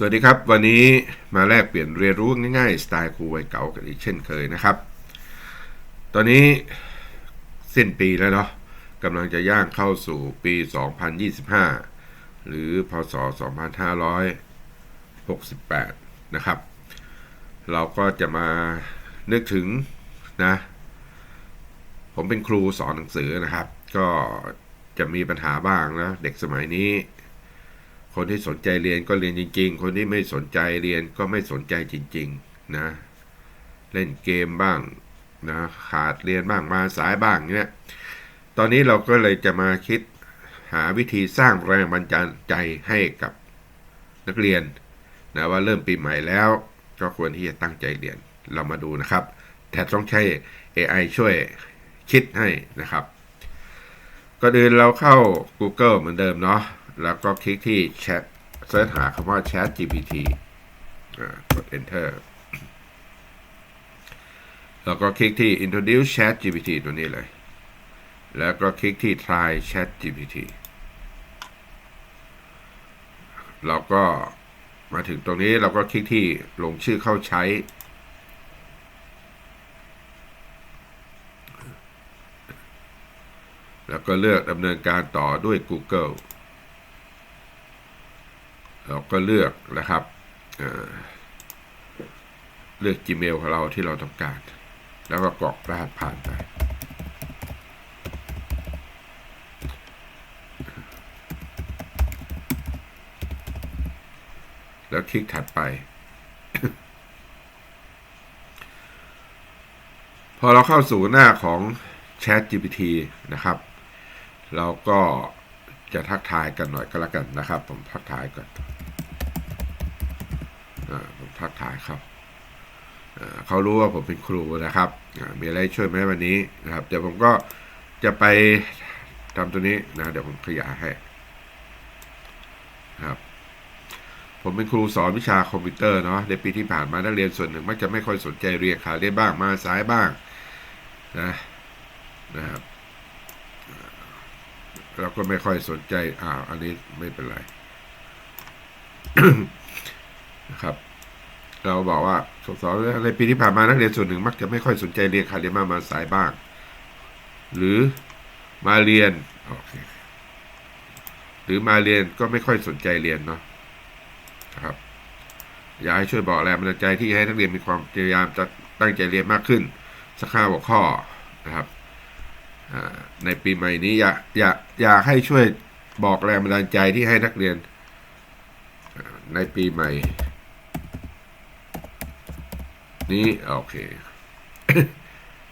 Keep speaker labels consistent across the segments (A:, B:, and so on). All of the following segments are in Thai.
A: สวัสดีครับ วันนี้มาแลกเปลี่ยนเรียนรู้ง่ายๆ สไตล์ครูวัยเก่ากันอีกเช่นเคยนะครับ ตอนนี้สิ้นปีแล้วเนาะกำลังจะย่างเข้าสู่ปี 2025 หรือพศ 2568 นะครับ เราก็จะมานึกถึงนะ ผมเป็นครูสอนหนังสือนะครับ ก็จะมีปัญหาบ้างนะ เด็กสมัยนี้ คนที่สนใจเรียนก็เรียนจริง ๆ คนที่ไม่สนใจเรียนก็ไม่สนใจจริง ๆ นะ เล่นเกมบ้างนะขาดเรียนบ้างมาสายบ้างเนี่ยตอนนี้เราก็เลยจะมาคิดหาวิธีสร้างแรงบันดาลใจให้กับนักเรียนนะว่าเริ่มปีใหม่แล้ว ก็ควรที่จะตั้งใจเรียนเรามาดูนะครับ แต่ต้องใช้ AI ช่วยคิดให้นะครับก็เดินเราเข้า Google เหมือนเดิมเนาะ แล้วก็คลิกที่ Chat เสิร์ชหาคำว่า Chat GPT กด Enter แล้วก็คลิกที่ Introduce Chat GPT ตัวนี้เลย แล้วก็คลิกที่ Try Chat GPT เราก็มาถึงตรงนี้เราก็คลิกที่ลงชื่อเข้าใช้ แล้วก็เลือกดำเนินการต่อด้วย Google เราก็เลือกนะครับเเลือก Gmail ของเราที่เราต้องการ แล้วก็กรอกรหัสผ่านไป แล้วคลิกถัดไป พอเราเข้าสู่หน้าของ Chat GPT นะครับ เราก็ จะทักทายกันหน่อยก็แล้วกันนะครับ ผมทักทายก่อนผมทักทายครับอ่าเขารู้ว่าผมเป็นครูนะครับมีอะไรช่วยไหมวันนี้นะครับ เดี๋ยวผมก็จะไปทำตัวนี้นะเดี๋ยวผมขยายให้ครับผมเป็นครูสอนวิชาคอมพิวเตอร์เนาะในปีที่ผ่านมานักเรียนส่วนหนึ่งมักจะไม่ค่อยสนใจเรียนขาเรียนบ้างมาสายบ้างนะนะครับ เราก็ไม่ค่อยสนใจ อ่า อันนี้ไม่เป็นไรนะครับ เราบอกว่าสสในปีที่ผ่านมานักเรียนส่วนหนึ่งมักจะไม่ค่อยสนใจเรียนขาเรียนมามาสายบ้าง หรือมาเรียนโอเคหรือมาเรียนก็ไม่ค่อยสนใจเรียนเนาะครับ อยากให้ช่วยบอกแรงบันดาลใจที่ให้นักเรียนมีความพยายามจะตั้งใจเรียนมากขึ้น สักห้าหัวข้อนะครับ ในปีใหม่นี้อยากอยากอยากให้ช่วยบอกแรงบันดาลใจที่ให้นักเรียนในปีใหม่ นี้โอเค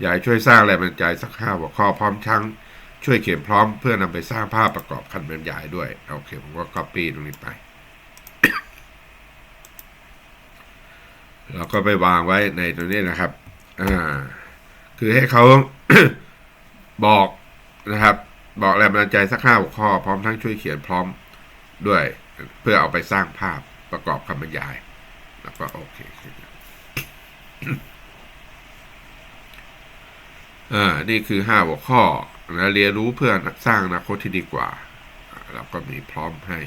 A: อยากช่วยสร้างแรงบันดาลใจสักห้าหัวข้อพร้อมทั้งช่วยเขียนพร้อมเพื่อนำไปสร้างภาพประกอบคันบรรยายด้วย โอเค ผมก็ copy ตรงนี้ไปแล้วก็ไปวางไว้ในตรงนี้นะครับ อ่า คือให้เขา บอกนะครับบอกแรงบันดาลใจสักห้าหัวข้อ พร้อมทั้งช่วยเขียนพร้อมด้วยเพื่อเอาไปสร้างภาพประกอบคำบรรยาย แล้วก็โอเคอ่านี่คือห้าหัวข้อนะเรียนรู้เพื่อสร้างอนาคตที่ดีกว่า เราก็มีพร้อมให้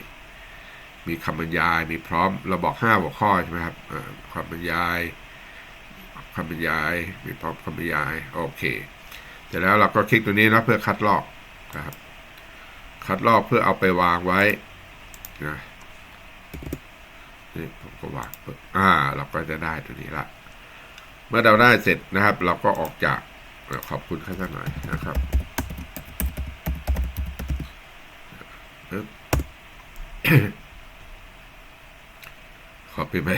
A: มีคำบรรยายมีพร้อมเราบอกห้าหัวข้อใช่ไหมครับคำบรรยายคำบรรยายมีพร้อมคำบรรยายโอเค เสร็จแล้วเราก็คลิกตัวนี้นะเพื่อคัดลอกนะครับ คัดลอกเพื่อเอาไปวางไว้นะนี่ผมก็วางอ่า เราก็จะได้ตัวนี้ละ เมื่อเราได้เสร็จนะครับ เราก็ออกจากขอบคุณข้าสักหน่อยนะครับปึ๊บขอปีใหม่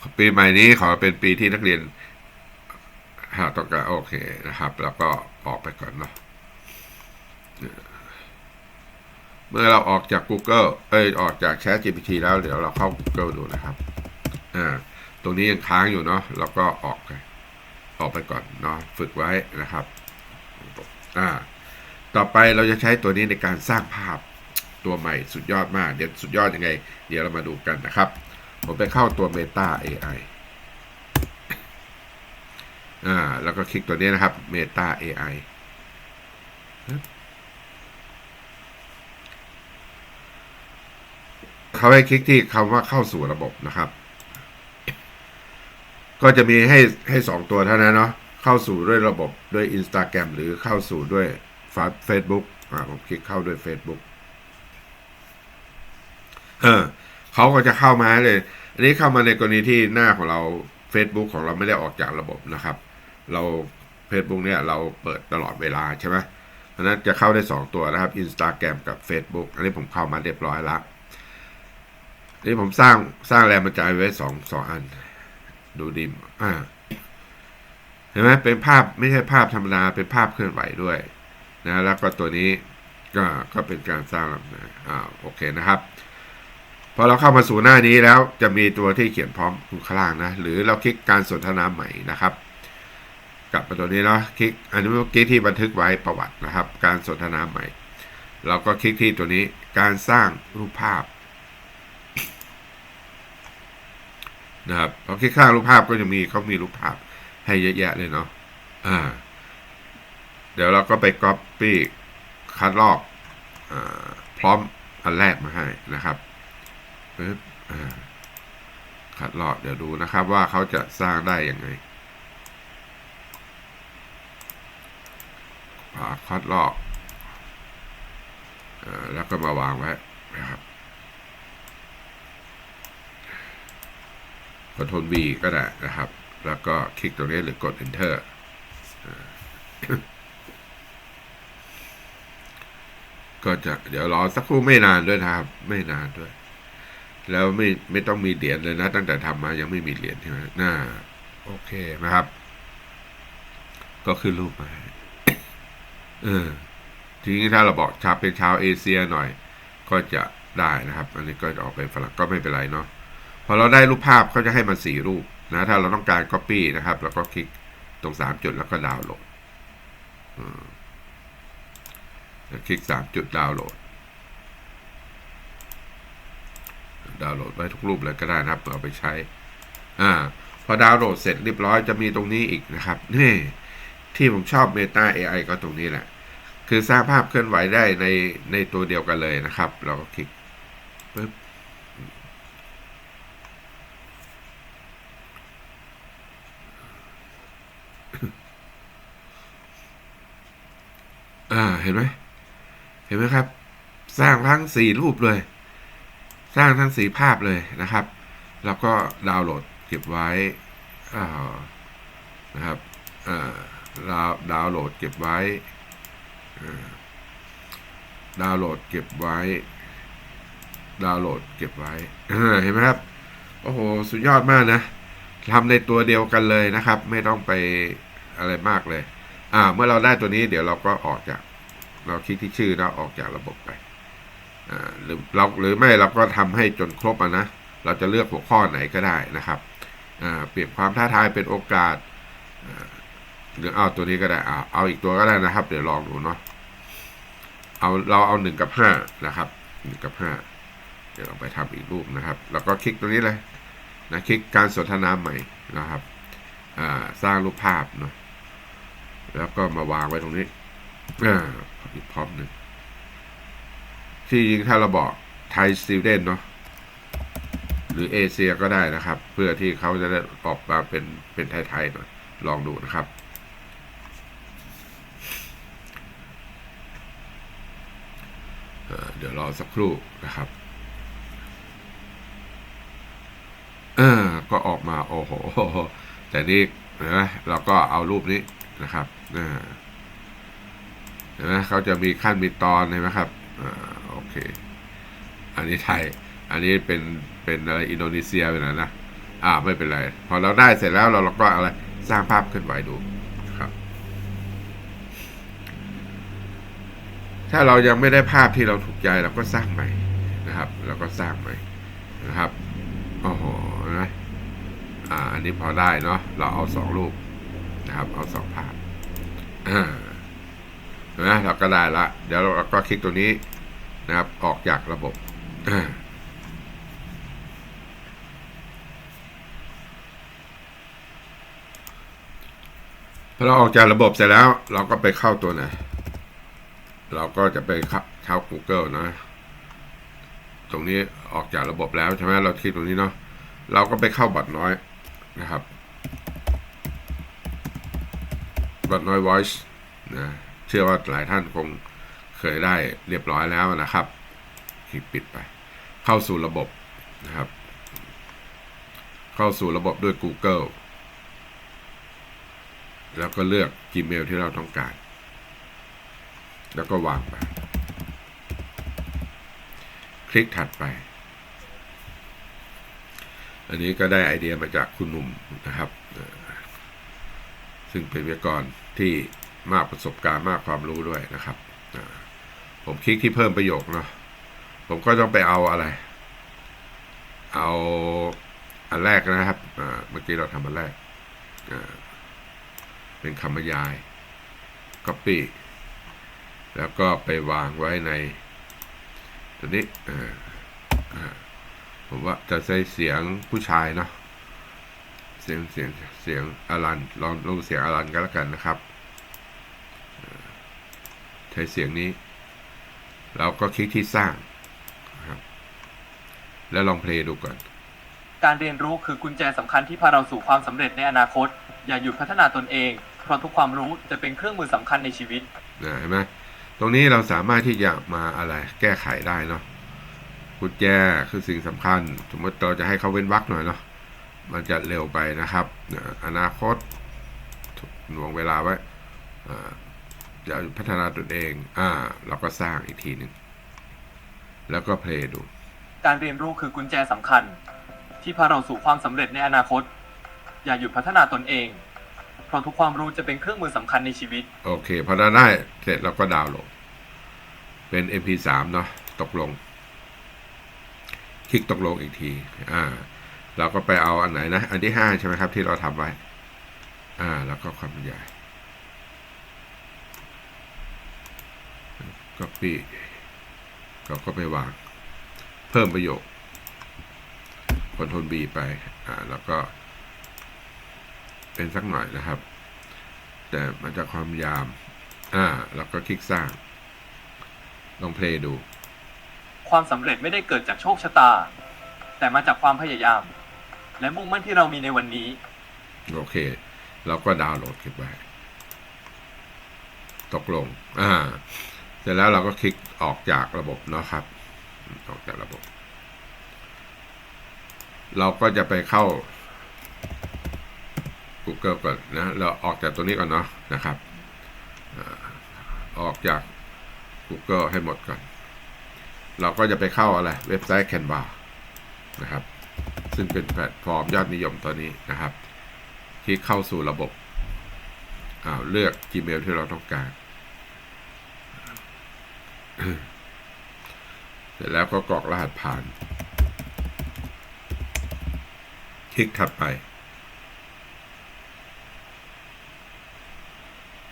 A: ขอปีใหม่นี้ขอเป็นปีที่นักเรียน หาต้องการโอเคนะครับ แล้วก็ออกไปก่อนเนาะเมื่อเราออกจาก Google เอ้ยออกจาก Chat GPT แล้วเดี๋ยวเราเข้า Google ดูนะครับอ่าตรงนี้ยังค้างอยู่เนาะเราก็ออกไปออกไปก่อนเนาะฝึกไว้นะครับอ่าต่อไปเราจะใช้ตัวนี้ในการสร้างภาพตัวใหม่สุดยอดมาก เดี๋ยวสุดยอดยังไง เดี๋ยวเรามาดูกันนะครับ ผมไปเข้าตัว Meta AI อ่า แล้วก็คลิกตัวนี้นะครับ Meta AI เขาให้คลิกที่คำว่าเข้าสู่ระบบนะครับ ก็จะมีให้ให้สองตัวเท่านั้นเนาะ เข้าสู่ด้วยระบบด้วย Instagram หรือเข้าสู่ด้วย Facebook อ่า ผมคลิกเข้าด้วย Facebook เออเขาก็จะเข้ามาเลย อันนี้เข้ามาในกรณีที่หน้าของเรา Facebook ของเราไม่ได้ออกจากระบบนะครับ เรา Facebook เนี่ยเราเปิดตลอดเวลาใช่ไหมเพราะนั้นจะเข้าได้ 2 ตัวนะครับ Instagram กับ Facebook อันนี้ผมเข้ามาเรียบร้อยละนี่ผมสร้างสร้างแรงบันดาลใจไว้สองสองอัน ดูดิมอ่าเห็นไหมเป็นภาพไม่ใช่ภาพธรรมดาเป็นภาพเคลื่อนไหวด้วยนะแล้วก็ตัวนี้ก็ก็เป็นการสร้างนะอ่าโอเคนะครับ พอเราเข้ามาสู่หน้านี้แล้วจะมีตัวที่เขียนพร้อมอยู่ข้างล่างนะ หรือเราคลิกการสนทนาใหม่นะครับ กลับมาตัวนี้เนาะคลิกอันนี้เมื่อกี้ที่บันทึกไว้ประวัตินะครับ การสนทนาใหม่ เราก็คลิกที่ตัวนี้การสร้างรูปภาพนะครับพอคลิกข้างรูปภาพก็จะมีเขามีรูปภาพให้เยอะแยะเลยเนาะอ่า เดี๋ยวเราก็ไป copy คัดลอกอพร้อมอันแรกมาให้นะครับปึ๊บคัดลอกเดี๋ยวดูนะครับว่าเขาจะสร้างได้ยังไงพา คัดลอกอแล้วก็มาวางไว้นะครับคอนโทรล V ก็ได้นะครับ แล้วก็คลิกตรงนี้หรือกด Enter ก็จะเดี๋ยวรอสักครู่ไม่นานด้วยนะครับ ไม่นานด้วย แล้วไม่ไม่ต้องมีเหรียญเลยนะ ตั้งแต่ทำมายังไม่มีเหรียญใช่ไหมน่า โอเคนะครับ ก็ขึ้นรูปมา เออทีนี้ถ้าเราบอกชาวเป็นชาวเอเชียหน่อย ก็จะได้นะครับ อันนี้ก็จะออกเป็นฝรั่งก็ไม่เป็นไรเนาะพอเราได้รูปภาพเขาจะให้มาสี่รูปนะถ้าเราต้องการ Copy นะครับแล้วก็คลิกตรงสามจุดแล้วก็ดาวน์โหลดคลิกสามจุดดาวน์โหลด ดาวน์โหลดไว้ทุกรูปเลยก็ได้นะครับเอาไปใช้อ่าพอดาวน์โหลดเสร็จเรียบร้อยจะมีตรงนี้อีกนะครับนี่ ที่ผมชอบ Meta AI ก็ตรงนี้แหละ คือสร้างภาพเคลื่อนไหวได้ในในตัวเดียวกันเลยนะครับ เราก็คลิกปึ๊บอ่าเห็นไหมเห็นไหมครับ สร้างทั้งสี่รูปเลย สร้างทั้งสี่ภาพเลยนะครับ แล้วก็ดาวน์โหลดเก็บไว้อ่านะครับอ่า ดาวดาวน์โหลดเก็บไว้ดาวน์โหลดเก็บไว้ ดาวน์โหลดเก็บไว้เห็นไหมครับ โอ้โห สุดยอดมากนะทำในตัวเดียวกันเลยนะครับ ไม่ต้องไปอะไรมากเลย อ่า เมื่อเราได้ตัวนี้เดี๋ยวเราก็ออกจาก เราคลิกที่ชื่อแล้วออกจากระบบไป อ่า หรือเราหรือไม่เราก็ทำให้จนครบอะนะ เราจะเลือกหัวข้อไหนก็ได้นะครับ อ่า เปลี่ยนความท้าทายเป็นโอกาส อ่า หรือเอาตัวนี้ก็ได้เอาเอาอีกตัวก็ได้นะครับ เดี๋ยวลองดูเนาะเอาเราเอาหนึ่งกับห้านะครับหนึ่งกับห้าเดี๋ยวเราไปทำอีกรูปนะครับ แล้วก็คลิกตรงนี้เลยนะคลิกการสนทนาใหม่นะครับสร้างรูปภาพเนาะแล้วก็มาวางไว้ตรงนี้อีกพร้อมหนึ่งที่จริงถ้าเราบอกไทยสตีเดนเนาะหรือเอเชียก็ได้นะครับ เพื่อที่เขาจะได้ออกมาเป็นเป็นไทยๆหน่อยลองดูนะครับ เอ่อเดี๋ยวรอ สักครู่นะครับเออก็ออกมาโอ้โห แต่นี่เห็นไหมเราก็เอารูปนี้นะครับเห็นไหมเขาจะมีขั้นมีตอนเห็นไหมครับอ่าโอเค อันนี้ไทย อันนี้เป็นเป็นอะไรอินโดนีเซียไปหน่อยนะอ่าไม่เป็นไร พอเราได้เสร็จแล้วเราเราก็อะไรสร้างภาพเคลื่อนไหวดูนะครับ ถ้าเรายังไม่ได้ภาพที่เราถูกใจเราก็สร้างใหม่นะครับ เราก็สร้างใหม่นะครับโอ้โหนะอ่าอันนี้พอได้เนาะเราเอาสองรูปนะครับ เอาสองภาพอ่าเห็นไหมเราก็ได้ละเดี๋ยวเราก็คลิกตัวนี้นะครับ ออกจากระบบพอเราออกจากระบบเสร็จแล้ว เราก็ไปเข้าตัวไหน เราก็จะไปเข้า Google นะ ตรงนี้ออกจากระบบแล้วใช่ไหมเราคลิกตรงนี้เนาะเราก็ไปเข้าบัตรน้อยนะครับ บัตรน้อย voice นะเชื่อว่าหลายท่านคงเคยได้เรียบร้อยแล้วนะครับ คลิกปิดไป เข้าสู่ระบบนะครับ เข้าสู่ระบบด้วย Google แล้วก็เลือก Gmail ที่เราต้องการ แล้วก็วางไป คลิกถัดไป อันนี้ก็ได้ไอเดียมาจากคุณหนุ่มนะครับ ซึ่งเป็นวิทยากรที่มากประสบการณ์มากความรู้ด้วยนะครับ ผมคลิกที่เพิ่มประโยคเนาะผมก็ต้องไปเอาอะไร เอาอันแรกนะครับเมื่อกี้เราทำอันแรก เป็นคำบรรยาย copy แล้วก็ไปวางไว้ใน ตัวนี้อ่าอ่าผมว่าจะใช้เสียงผู้ชายเนาะเสียงเสียงเสียงอลันลองลองเสียงอลันก็แล้วกันนะครับอ่าใช้เสียงนี้ เราก็คลิกที่สร้างนะครับแล้วลองเพลงดูก่อน
B: การเรียนรู้คือกุญแจสำคัญที่พาเราสู่ความสำเร็จในอนาคต อย่าหยุดพัฒนาตนเอง เพราะทุกความรู้จะเป็นเครื่องมือสำคัญในชีวิต
A: นะเห็นไหม ตรงนี้เราสามารถที่จะมาอะไรแก้ไขได้เนาะกุญแจคือสิ่งสำคัญ สมมติเราจะให้เขาเว้นวรรคหน่อยเนาะมันจะเร็วไปนะครับ อนาคตหน่วงเวลาไว้อ่าจะพัฒนาตนเองอ่าเราก็สร้างอีกทีหนึ่งแล้วก็เพลงดู
B: การเรียนรู้คือกุญแจสำคัญ ที่พาเราสู่ความสำเร็จในอนาคต อย่าหยุดพัฒนาตนเอง เพราะทุกความรู้จะเป็นเครื่องมือสำคัญในชีวิต
A: โอเคพอเราได้เสร็จเราก็ดาวน์โหลด เป็น MP3 เนาะตกลง คลิกตกลงอีกที อ่า เราก็ไปเอาอันไหนนะ อันที่ห้าใช่ไหมครับที่เราทำไว้ อ่า แล้วก็ความบรรยายก็ปีเราก็ไปวาง เพิ่มประโยคคอนโทรล B ไป อ่า แล้วก็ เป็นสักหน่อยนะครับ แต่มันจะความยาม อ่าแล้วก็คลิกสร้าง ลองเพลงดู
B: ความสำเร็จไม่ได้เกิดจากโชคชะตา แต่มาจากความพยายาม และมุ่งมั่นที่เรามีในวันนี้
A: โอเค เราก็ดาวน์โหลดคลิปไว้ตกลง อ่า เสร็จแล้วเราก็คลิกออกจากระบบเนาะครับ ออกจากระบบ เราก็จะไปเข้า Google ก่อนนะ เราออกจากตัวนี้ก่อนเนาะนะครับอออกจาก Google ให้หมดก่อน เราก็จะไปเข้าอะไรเว็บไซต์ Canva นะครับ ซึ่งเป็นแพลตฟอร์มยอดนิยมตอนนี้นะครับ คลิกเข้าสู่ระบบอ้าวเลือก Gmail ที่เราต้องการ เสร็จแล้วก็กรอกรหัสผ่าน คลิกถัดไป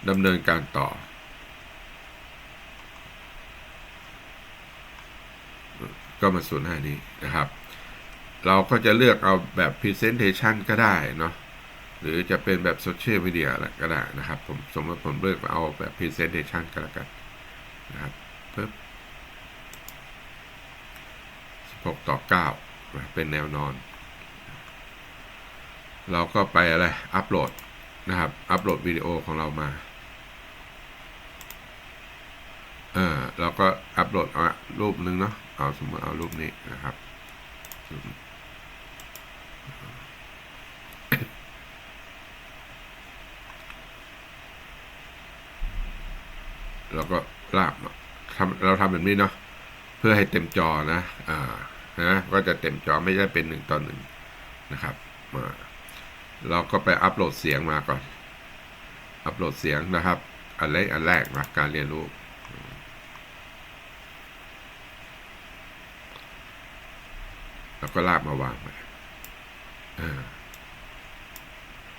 A: ดำเนินการต่อ ก็มาส่วนหน้านี้นะครับ เราก็จะเลือกเอาแบบ Presentation ก็ได้เนาะหรือจะเป็นแบบโซเชียลมีเดียอะไรก็ได้นะครับ ผมสมมติผมเลือกเอาแบบ Presentation ก็แล้วกันนะครับปึ๊บ16 ต่อ 9 เป็นแนวนอน เราก็ไปอะไร อัปโหลดนะครับ อัปโหลดวิดีโอของเรามา เออเราก็อัปโหลดเอารูปหนึ่งเนาะเอาสมมติเอารูปนี้นะครับเราก็ลากมาทำเราทำแบบนี้เนาะเพื่อให้เต็มจอนะ อ่านะก็จะเต็มจอไม่ได้เป็นหนึ่งต่อหนึ่งนะครับมาเราก็ไปอัปโหลดเสียงมาก่อน อัปโหลดเสียงนะครับ อันแรกอันแรกนะการเรียนรู้ แล้วก็ลากมาวางไปอ่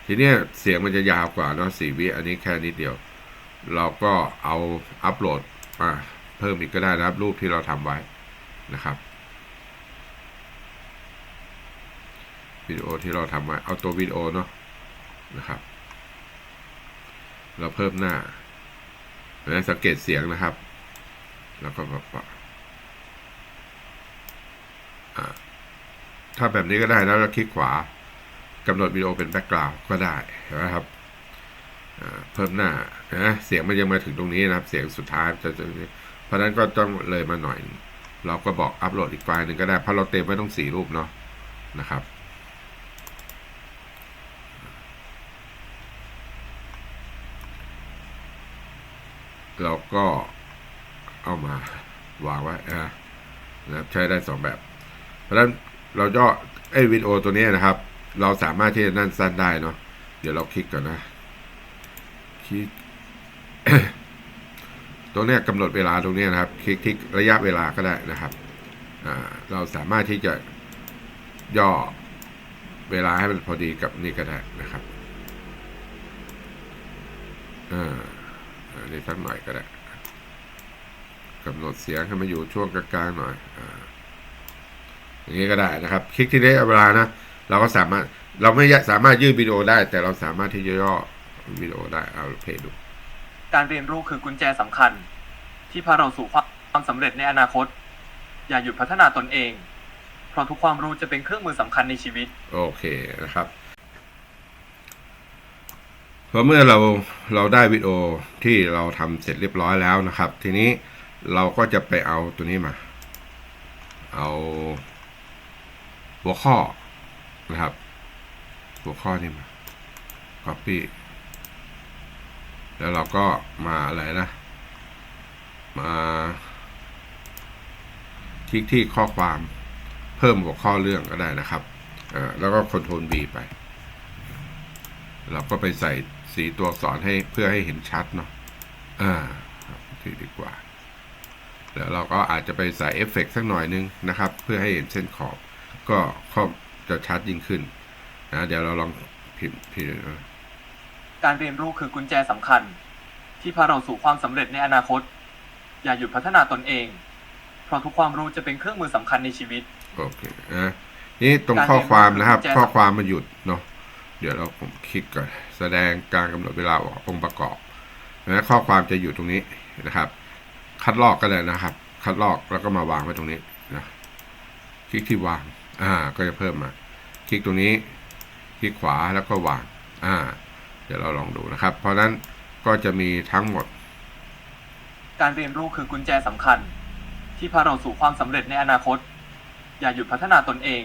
A: ทีเนี้ยเสียงมันจะยาวกว่าเนาะสี่วิอันนี้แค่นิดเดียว เราก็เอาอัปโหลดมาเพิ่มอีกก็ได้นะครับ รูปที่เราทำไว้นะครับวิดีโอที่เราทำไว้เอาตัววิดีโอเนาะนะครับ เราเพิ่มหน้านะสังเกตเสียงนะครับ แล้วก็ปรับอ่า ถ้าแบบนี้ก็ได้แล้วเราคลิกขวากำหนดวิดีโอเป็นแบ็กกราวด์ก็ได้นะครับเพิ่มหน้านะเสียงมันยังมาถึงตรงนี้นะครับ เสียงสุดท้ายจะจะเพราะนั้นก็ต้องเลยมาหน่อย เราก็บอกอัปโหลดอีกไฟล์หนึ่งก็ได้เพราะเราเต็มไว้ต้องสี่รูปเนาะนะครับเราก็เอามาวางไว้นะใช้ได้สองแบบ เพราะฉะนั้น เราย่อไอ้วิดีโอตัวนี้นะครับ เราสามารถที่จะนั่นสั้นได้เนาะเดี๋ยวเราคลิกก่อนนะคลิกตรงนี้กำหนดเวลาตรงนี้นะครับ คลิกคลิกระยะเวลาก็ได้นะครับเราสามารถที่จะย่อเวลาให้มันพอดีกับนี่ก็ได้นะครับอ่าอันนี้สักหน่อยก็ได้กำหนดเสียงให้มันอยู่ช่วงกลางๆหน่อยอา อย่างนี้ก็ได้นะครับ คลิกที่ได้เวลานะ เราก็สามารถเราไม่สามารถยืดวิดีโอได้ แต่เราสามารถที่จะย่อวิดีโอได้เอาเพลย์ดู
B: การเรียนรู้คือกุญแจสำคัญ ที่พาเราสู่ความสำเร็จในอนาคต อย่าหยุดพัฒนาตนเอง เพราะทุกความรู้จะเป็นเครื่องมือสำคัญในชีวิต
A: โอเคนะครับพอเมื่อเราเราได้วิดีโอที่เราทำเสร็จเรียบร้อยแล้วนะครับ ทีนี้เราก็จะไปเอาตัวนี้มา เอา หัวข้อนะครับ หัวข้อนี้มา copy แล้วเราก็มาอะไรนะ มาคลิกที่ข้อความเพิ่มหัวข้อเรื่องก็ได้นะครับ แล้วก็ Ctrl V ไป เราก็ไปใส่สีตัวอักษรให้เพื่อให้เห็นชัดเนาะอ่าที่ดีกว่า แล้วเราก็อาจจะไปใส่เอฟเฟกต์สักหน่อยนึงนะครับ เพื่อให้เห็นเส้นขอบ ก็ข้อจะชัดยิ่งขึ้นนะเดี๋ยวเราลองพิมพ์พิมพ์
B: การเรียนรู้คือกุญแจสำคัญ ที่พาเราสู่ความสำเร็จในอนาคต อย่าหยุดพัฒนาตนเอง เพราะทุกความรู้จะเป็นเครื่องมือสำคัญในชีวิต
A: โอเคนะนี่ตรงข้อความนะครับ ข้อความมันหยุดเนาะเดี๋ยวเราผมคลิกก่อนแสดงการกำหนดเวลาออกองค์ประกอบนะข้อความจะอยู่ตรงนี้นะครับ คัดลอกก็ได้นะครับ คัดลอกแล้วก็มาวางไว้ตรงนี้นะคลิกที่วาง อ่า ก็จะเพิ่มมา คลิกตรงนี้ คลิกขวาแล้วก็วาง อ่า เดี๋ยวเราลองดูนะครับ เพราะฉะนั้นก็จะมีทั้งหมด
B: การเรียนรู้คือกุญแจสำคัญ ที่พาเราสู่ความสำเร็จในอนาคต อย่าหยุดพัฒนาตนเอง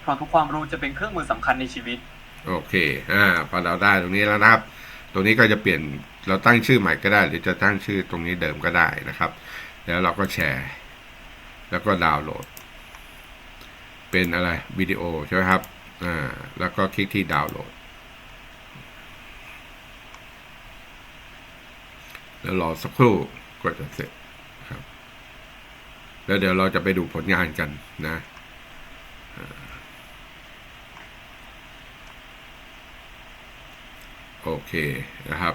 B: เพราะทุกความรู้จะเป็นเครื่องมือสำคัญในชีวิต
A: โอเค อ่า พอเราได้ตรงนี้แล้วนะครับ ตรงนี้ก็จะเปลี่ยน เราตั้งชื่อใหม่ก็ได้ หรือจะตั้งชื่อตรงนี้เดิมก็ได้นะครับ แล้วเราก็แชร์ แล้วก็ดาวน์โหลด เป็นอะไรวิดีโอใช่ไหมครับอ่าแล้วก็คลิกที่ดาวน์โหลด แล้วรอสักครู่ก็จะเสร็จครับ แล้วเดี๋ยวเราจะไปดูผลงานกันนะโอเคนะครับ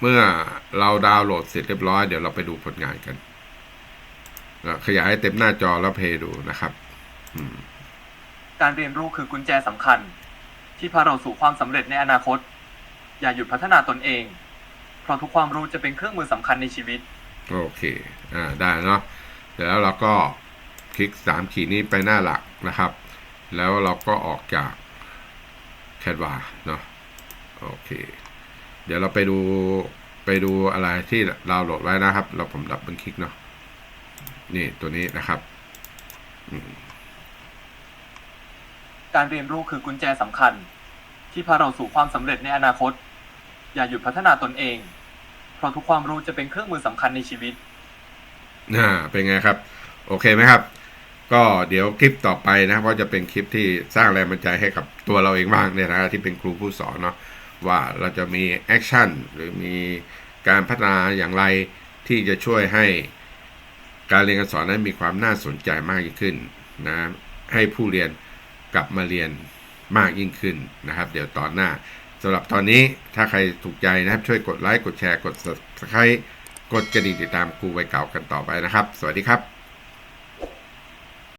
A: เมื่อเราดาวน์โหลดเสร็จเรียบร้อยเดี๋ยวเราไปดูผลงานกันขยายให้เต็มหน้าจอแล้วเพย์ดูนะครับ
B: การเรียนรู้คือกุญแจสำคัญ ที่พาเราสู่ความสำเร็จในอนาคต อย่าหยุดพัฒนาตนเอง เพราะทุกความรู้จะเป็นเครื่องมือสำคัญในชีวิต
A: โอเค อ่า ได้เนาะเสร็จแล้วเราก็คลิกสามขีดนี้ไปหน้าหลักนะครับ แล้วเราก็ออกจากแคดวาเนาะ โอเค เดี๋ยวเราไปดูไปดูอะไรที่ดาโหลดไว้นะครับ เราผมดับเบิลคลิกเนาะ นี่ตัวนี้นะครับ
B: การเรียนรู้คือกุญแจสำคัญ ที่พาเราสู่ความสำเร็จในอนาคต อย่าหยุดพัฒนาตนเอง เพราะทุกความรู้จะเป็นเครื่องมือสำคัญในชีวิต
A: อ่าเป็นไงครับ โอเคไหมครับ ก็เดี๋ยวคลิปต่อไปนะครับก็จะเป็นคลิปที่สร้างแรงบันดาลใจให้กับตัวเราเองบ้างเนี่ยนะที่เป็นครูผู้สอนเนาะว่าเราจะมีแอคชั่นหรือมีการพัฒนาอย่างไรที่จะช่วยให้การเรียนการสอนนั้นมีความน่าสนใจมากยิ่งขึ้นนะให้ผู้เรียน กลับมาเรียนมากยิ่งขึ้นนะครับ เดี๋ยวตอนหน้าสำหรับตอนนี้ถ้าใครถูกใจนะครับช่วยกดไลค์กดแชร์กด subscribe กดกระดิ่งติดตามครูไวเก่ากันต่อไปนะครับ สวัสดีครับ